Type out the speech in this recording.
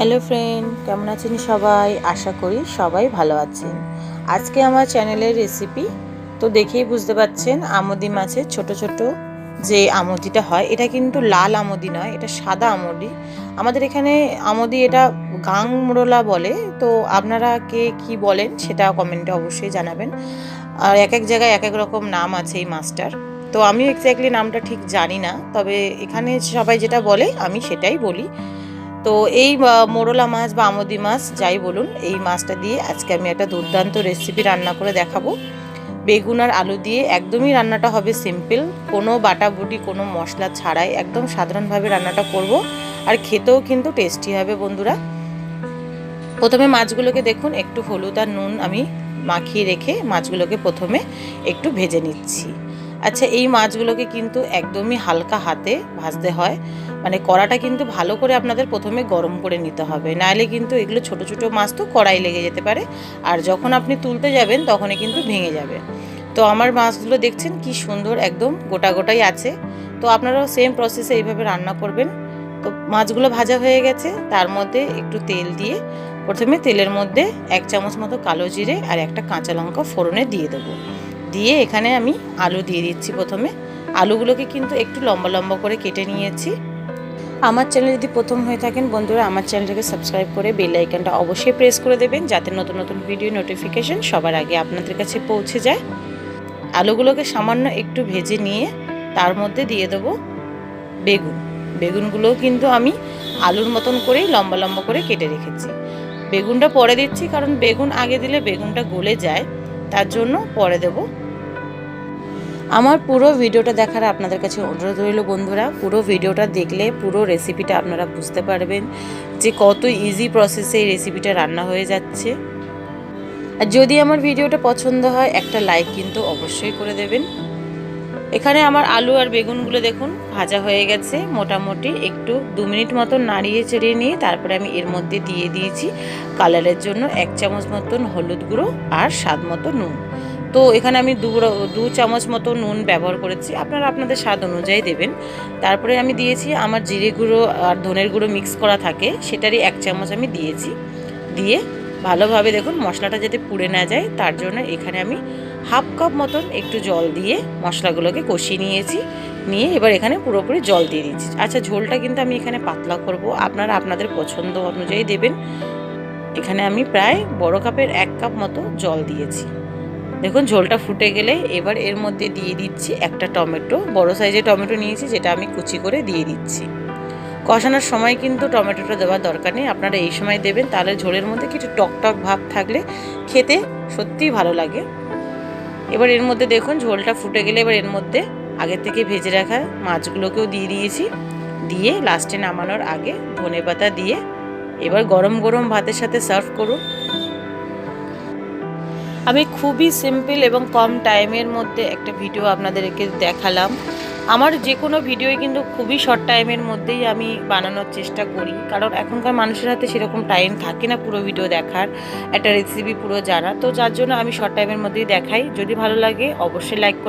Hello friend, কেমন আছেন সবাই? আশা করি সবাই ভালো আছেন। আজকে আমার চ্যানেলের রেসিপি, তো দেখেই বুঝতে পাচ্ছেন আমদি মাছের ছোট ছোট যে আমদিটা হয়, এটা কিন্তু লাল আমদি নয়, এটা সাদা আমদি। আমাদের এখানে আমদি এটা গাং মোড়লা বলে, তো আপনারা কে কি বলেন সেটা কমেন্টে অবশ্যই জানাবেন। আর এক এক জায়গায় এক এক রকম নাম আছে এই মাছটার। তো আমি এক্স্যাক্টলি নামটা ঠিক জানি না, তবে এখানে সবাই যেটা বলে আমি সেটাই বলি। তো এই মোরলা মাছ বা আমদি মাছ যাই বলুন, এই মাছটা দিয়ে আজকে আমি একটা দুর্দান্ত রেসিপি রান্না করে দেখাবো। বেগুন আর আলু দিয়ে একদমই রান্নাটা হবে সিম্পল কোনো বাটাবুটি কোনো মশলা ছাড়াই একদম সাধারণভাবে রান্নাটা করব, আর খেতেও কিন্তু টেস্টি হবে বন্ধুরা। প্রথমে মাছগুলোকে দেখুন, একটু হলুদ আর নুন আমি মাখিয়ে রেখে মাছগুলোকে প্রথমে একটু ভেজে নিচ্ছি। আচ্ছা এই মাছগুলোকে কিন্তু একদমই হালকা হাতে ভাজতে হয়। মানে কড়াটা কিন্তু ভালো করে আপনাদের প্রথমে গরম করে নিতে হবে। নাহলে কিন্তু এগুলো ছোট ছোট মাছ তো কড়াই লেগে যেতে পারে। আর যখন আপনি তুলতে যাবেন, তখনই কিন্তু ভেঙে যাবে। তো আমার মাছগুলো দেখছেন কি সুন্দর একদম গোটা গোটাই আছে। তো আপনারাও সেম প্রসেসে এইভাবে রান্না করবেন। তো মাছগুলো ভাজা হয়ে গেছে। তার মধ্যে একটু তেল দিয়ে প্রথমে তেলের মধ্যে এক চামচ মতো কালো জিরে আর একটা কাঁচা লঙ্কা ফোড়নে দিয়ে দেবো। দিয়ে এখানে আমি আলু দিয়ে দিচ্ছি প্রথমে। আলুগুলোকে কিন্তু একটু লম্বা লম্বা করে কেটে নিয়েছি। আমার চ্যানেল যদি প্রথম হয়ে থাকেন বন্ধুরা, আমার চ্যানেলটাকে সাবস্ক্রাইব করে বেল আইকনটা অবশ্যই প্রেস করে দেবেন, যাতে নতুন নতুন ভিডিও নোটিফিকেশন সবার আগে আপনাদের কাছে পৌঁছে যায়। আলুগুলোকে সামান্য একটু ভেজে নিয়ে তার মধ্যে দিয়ে দেবো বেগুন। বেগুনগুলোও কিন্তু আমি আলুর মতন করেই লম্বা লম্বা করে কেটে রেখেছি। বেগুনটা পরে দিচ্ছি, কারণ বেগুন আগে দিলে বেগুনটা গলে যায়। তার জন্য পরে দেব। আমার পুরো ভিডিওটা দেখার আপনাদের কাছে অনুরোধ রইল বন্ধুরা। পুরো ভিডিওটা দেখলে পুরো রেসিপিটা আপনারা বুঝতে পারবেন যে কত ইজি প্রসেসে এই রেসিপিটা রান্না হয়ে যাচ্ছে। আর যদি আমার ভিডিওটা পছন্দ হয়, একটা লাইক কিন্তু অবশ্যই করে দেবেন। এখানে আমার আলু আর বেগুনগুলো দেখুন, ভাজা হয়ে গেছে, মোটামুটি একটু দু মিনিট মতন নাড়িয়ে চেড়িয়ে নিয়ে তারপরে আমি এর মধ্যে দিয়ে দিয়েছি কালারের জন্য এক চামচ মতন হলুদ গুঁড়ো আর স্বাদ মতো নুন। তো এখানে আমি দু দু চামচ মতো নুন ব্যবহার করেছি, আপনারা আপনাদের স্বাদ অনুযায়ী দেবেন। তারপরে আমি দিয়েছি আমার জিরে গুঁড়ো আর ধনের গুঁড়ো মিক্স করা থাকে, সেটারই এক চামচ আমি দিয়েছি। দিয়ে ভালোভাবে দেখুন মশলাটা যাতে পুড়ে না যায়, তার জন্য এখানে আমি হাফ কাপ মতন একটু জল দিয়ে মশলাগুলোকে কষিয়ে নিয়েছি। নিয়ে এবার এখানে পুরোপুরি জল দিয়ে দিচ্ছি। আচ্ছা ঝোলটা কিন্তু আমি এখানে পাতলা করব। আপনারা আপনাদের পছন্দ অনুযায়ী দেবেন। এখানে আমি প্রায় বড় কাপের এক কাপ মতো জল দিয়েছি। দেখুন, ঝোলটা ফুটে গেলে এবার এর মধ্যে দিয়ে দিচ্ছি একটা টমেটো। বড় সাইজের টমেটো নিয়েছি, যেটা আমি কুচি করে দিয়ে দিচ্ছি। কষানোর সময় কিন্তু টমেটোটা দেওয়ার দরকার নেই। আপনারা এই সময় দেবেন, তাহলে ঝোলের মধ্যে কিছু টক টক ভাব থাকলে খেতে সত্যিই ভালো লাগে। এবার এর মধ্যে দেখুন, ঝোলটা ফুটে গেলে এবার এর মধ্যে আগে থেকে ভেজে রাখা মাছগুলোকেও দিয়ে দিয়েছি। দিয়ে লাস্টে নামানোর আগে ধনে পাতা দিয়ে এবার গরম গরম ভাতের সাথে সার্ভ করুন। আমি খুবই সিম্পল এবং কম টাইমের মধ্যে একটা ভিডিও আপনাদেরকে দেখালাম। আমার যে কোনো ভিডিওই কিন্তু খুবই শর্ট টাইমের মধ্যেই আমি বানানোর চেষ্টা করি। কারণ এখনকার মানুষের হাতে সেরকম টাইম থাকে না পুরো ভিডিও দেখার। একটা রেসিপি পুরো জানা। তো যার জন্য আমি শর্ট টাইমের মধ্যেই দেখাই। যদি ভালো লাগে, অবশ্যই লাইক করে।